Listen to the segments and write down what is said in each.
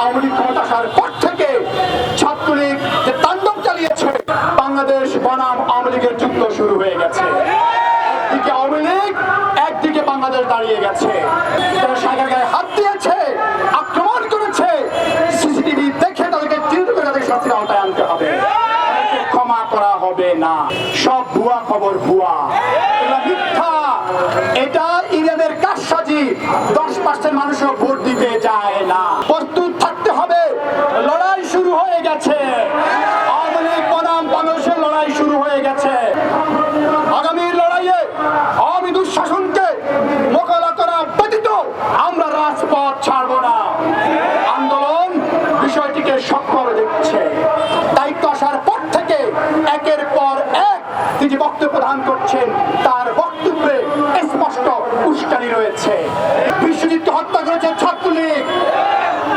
আওয়ামী লীগ ক্ষমতা আসার পর থেকে ছাত্রলীগ যে তাণ্ডব চালিয়েছে, বাংলাদেশ বনাম আওয়ামী লীগের যুদ্ধ শুরু হয়ে গেছে। একদিকে আওয়ামী লীগ, একদিকে বাংলাদেশ দাঁড়িয়ে গেছে। তারা সিসিটিভি দেখে তাদেরকে করে তাদের আনতে হবে। ক্ষমা করা হবে না। সব ভুয়া খবর ভুয়া। মিথ্যা। এটা ইরানের কারসাজি। দশ পার্সেন্ট মানুষও ভোট দিতে যায় না প্রস্তুত থাকতে হবে লড়াই শুরু হয়ে গেছে আওয়ামী লীগ বনাম বাংলাদেশের লড়াই শুরু হয়ে গেছে আগামী লড়াইয়ে আওয়ামী দুঃশাসনকে মোকাবেলা করা ব্যতীত আমরা রাজপথ ছাড়বো না আন্দোলন বিষয়টিকে সক্ষম দেখছে দায়িত্ব আসার পর থেকে একের পর তিনি বক্তব্য দান করছেন, তার বক্তব্যে স্পষ্ট উস্কানি রয়েছে। বিশ্বজিৎকে হত্যা করেছে ছাত্রলীগ।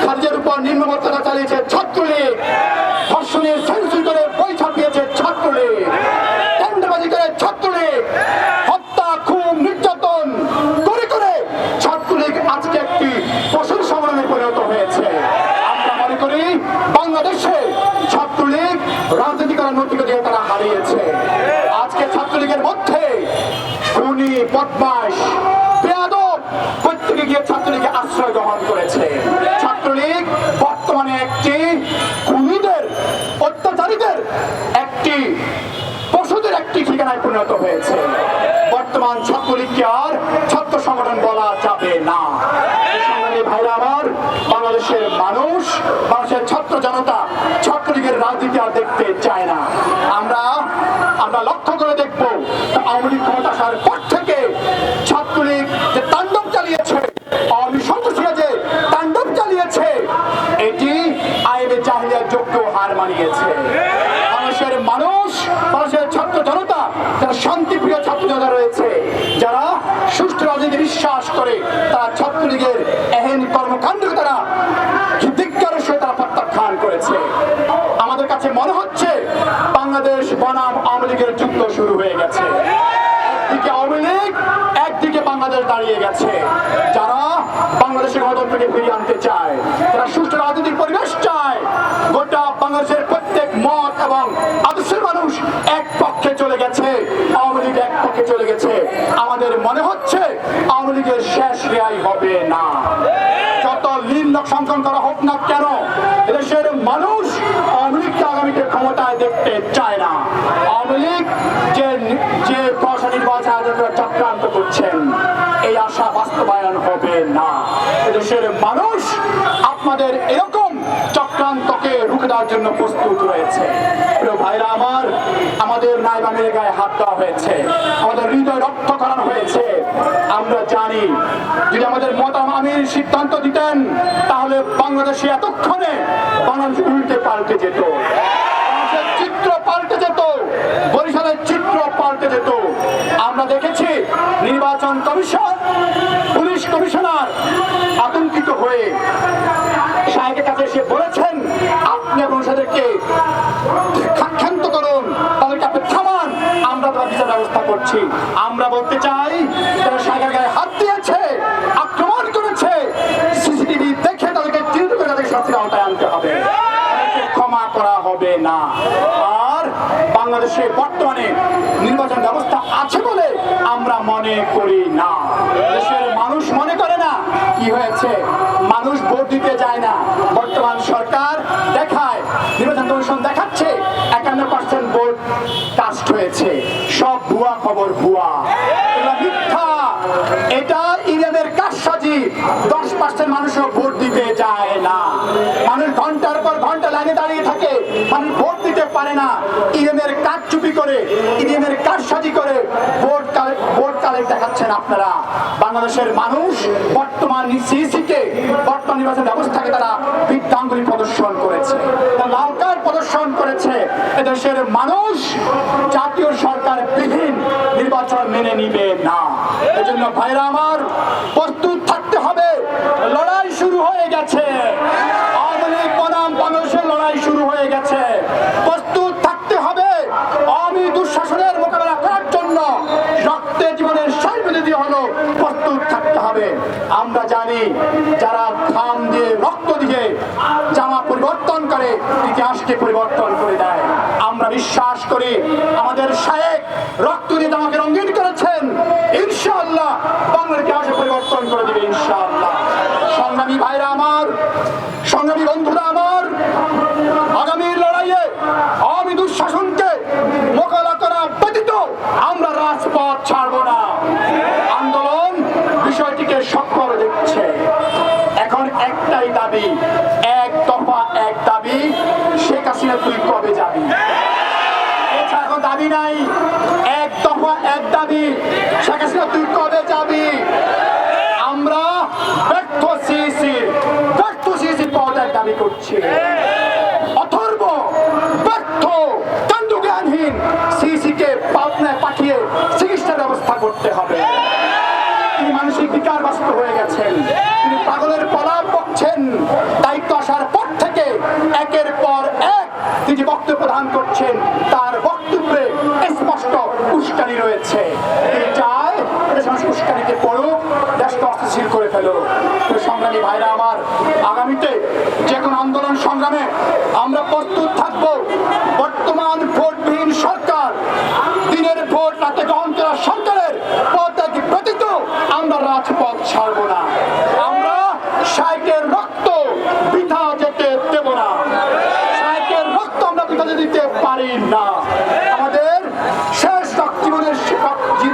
খাদিজার উপর নিম্নবর্তনা চালিয়েছে ছাত্রলীগ। ধর্ষণের সেন্সুরি করে বই ছাপিয়েছে ছাত্রলীগ। টেন্ডারবাজি করে ছাত্রলীগ। হত্যা, খুন, নির্যাতন করে করে ছাত্রলীগ আজকে একটি পশুর সংগ্রামে পরিণত হয়েছে। আমরা মনে করি, বাংলাদেশে ছাত্রলীগ রাজনীতি করার নৈতিকতা তারা হারিয়েছে। আজকে ছাত্রলীগের মধ্যে খুনি বদমাস বেয়াদব প্রত্যেকে গিয়ে ছাত্রলীগে আশ্রয় গ্রহণ করেছে। ছাত্রলীগ বর্তমানে একটি খুনিদের অত্যাচারীদের একটি পশুদের একটি ঠিকানায় পরিণত হয়েছে। বর্তমান ছাত্রলীগকে আর ছাত্র সংগঠন বলা যাবে না। ভাইরা আমার, বাংলাদেশের মানুষ, বাংলাদেশের ছাত্র জনতা ছাত্রলীগের রাজনীতি আর দেখতে চায় না আমরা আমরা লক্ষ্য করে দেখব আওয়ামী লীগ ক্ষমতা আসার পর থেকে ছাত্রলীগ যে তাণ্ডব চালিয়েছে আওয়ামী সন্ত্রাসীরা যে তাণ্ডব চালিয়েছে এটি আইনে চাহিদার যোগ্য হার মানিয়েছে বাংলাদেশের মানুষ বাংলাদেশের ছাত্র জনতা যারা শান্তিপ্রিয় ছাত্র জনতা রয়েছে যারা সুষ্ঠু রাজনীতি বিশ্বাস করে তারা ছাত্রলীগের এহেন কর্মকাণ্ডকে তারা ধিক্কারের সহিত তারা প্রত্যাখ্যান করেছে আমাদের কাছে মনে হচ্ছে বাংলাদেশ বনাম আওয়ামী লীগের যুদ্ধ শুরু হয়ে গেছে। একদিকে আওয়ামী লীগ, একদিকে বাংলাদেশ দাঁড়িয়ে গেছে। যারা বাংলাদেশের গণতন্ত্রকে ফিরিয়ে আনতে চায়, তারা সুষ্ঠু রাজনৈতিক পরিবেশ চায়। গোটা বাংলাদেশের প্রত্যেক মত এবং আদর্শের মানুষ এক পক্ষে চলে গেছে, আওয়ামী লীগ এক পক্ষে চলে গেছে। আমাদের মনে হচ্ছে আওয়ামী লীগের শেষ রেয়াই হবে না। যত লীন সংকলন করা হোক না কেন দেশের মানুষ আওয়ামী লীগকে আগামীতে ক্ষমতায় দেখতে চায় না আওয়ামী লীগ যে যে দশা নির্বাচন আয়োজন করে চক্রান্ত করছেন এই আশা বাস্তবায়ন না। দেশের মানুষ আপনাদের এরকম চক্রান্তকে রুখে দেওয়ার জন্য প্রস্তুত রয়েছে। ভাইরা আমার, আমাদের নাইবামের গায়ে হাত দেওয়া হয়েছে। আমাদের হৃদয় রক্ত করানো হয়েছে। আমরা জানি, যদি আমাদের মতাম আমির সিদ্ধান্ত দিতেন, তাহলে বাংলাদেশে এতক্ষণে বাংলাদেশ উল্টে পাল্টে যেত। চিত্র পাল্টে যেত। বরিশালের চিত্র পাল্টে যেত। আমরা দেখেছি, নির্বাচন কমিশন করছি আমরা বলতে চাই, তারা সাগর গায়ে হাত দিয়েছে, আক্রমণ করেছে। সিসিটিভি দেখে তাদেরকে চিহ্নিত করে তাদের শাস্তির আওতায় আনতে হবে। ক্ষমা করা হবে না। আর বাংলাদেশে বর্তমানে নির্বাচন ব্যবস্থা আছে বলে আমরা মনে করি না। দেশের মানুষ মনে করে না কি হয়েছে। মানুষ ভোট দিতে যায় না। বর্তমান সরকার দেখায়, নির্বাচন কমিশন দেখাচ্ছে, একান্ন পার্সেন্ট ভোট কাস্ট হয়েছে। সব ভুয়া খবর ভুয়া। মিথ্যা। এটা ইরানের কারসাজি। দশ পার্সেন্ট মানুষও ভোট দিতে যায় না। মানুষ ঘণ্টার পর ঘণ্টা লাইনে দাঁড়িয়ে থাকে। মানুষ ভোট দিতে পারে না। ইরানের কাজ চুপি করে, ইরানের কারসাজি করে ভোট ভোট কালেক্ট দেখাচ্ছেন আপনারা। বাংলাদেশের মানুষ বর্তমান সিইসিকে বর্তমান নির্বাচন ব্যবস্থাকে তারা বৃদ্ধাঙ্গুলি প্রদর্শন করেছে। লাল প্রদর্শন করেছে। এদেশের মানুষ জাতীয় সরকার বিহীন নির্বাচন মেনে নিবে না। এজন্য ভাইরা আমার, প্রস্তুত থাকতে হবে। লড়াই শুরু হয়ে গেছে। বাংলাদেশের লড়াই শুরু হয়ে গেছে। প্রস্তুত থাকতে হবে। করার জন্য জীবনের হলো প্রস্তুত থাকতে হবে। আমরা জানি যারা খাম দিয়ে রক্ত দিয়ে জামা পরিবর্তন করে ইতিহাসকে পরিবর্তন করে দেয়। আমরা বিশ্বাস করি আমাদের শায়েক রক্ত দিয়ে জামাকে রঙিন করেছেন। ইনশাআল্লাহ বাংলার ইতিহাসে পরিবর্তন করে দেবে ইনশাআল্লাহ। সংগ্রামী ভাইরা আমার, সংগ্রামী বন্ধুরা আমার আগামীর লড়াইয়ে আওয়ামী দুঃশাসনকে মোকাবেলা করা ব্যতীত আমরা রাজপথ ছাড়বো না। আন্দোলন বিষয়টিকে সফল দেখছে। এখন একটাই দাবি এক দাবি, শেখ হাসিনা তুই কবে যাবি? আমরা ব্যর্থ সিসি ব্যর্থ সিসি পদের দাবি করছি। অথর্ব, ব্যর্থ কাণ্ডজ্ঞানহীন সিসিকে পাবনায় পাঠিয়ে চিকিৎসার ব্যবস্থা করতে হবে। তিনি মানসিক বিকারগ্রস্ত হয়ে গেছেন। তিনি পাগলের পলাপ বকছেন দায়িত্ব আসার পর থেকে একের পর এক তিনি বক্তব্য প্রদান করছেন, তার বক্তব্যে স্পষ্ট উস্কানি রয়েছে। এটা পড়ুক দেশকে অস্থিতিশীল করে ফেলো তো সংগ্রামী ভাইরা আমার, আগামীতে যে কোনো আন্দোলন সংগ্রামে আমরা প্রস্তুত থাকব। বর্তমান ভোটবিহীন সরকার, দিনের ভোট রাতে গ্রহণ করা সরকারের পদত্যাগ ব্যতীত আমরা রাজপথ ছাড়ব না। আমরা সাইকের রক্ত বৃথা যেতে দেব না। সাইকের রক্ত আমরা বৃথা যেতে দিতে পারি না। আমাদের শেষ রক্ত জীবনের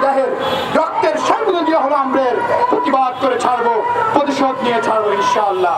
দেহের রক্তের সর্বদলীয় হলো আমরা প্রতিবাদ করে ছাড়বো প্রতিশোধ নিয়ে ছাড়বো ইনশাআল্লাহ।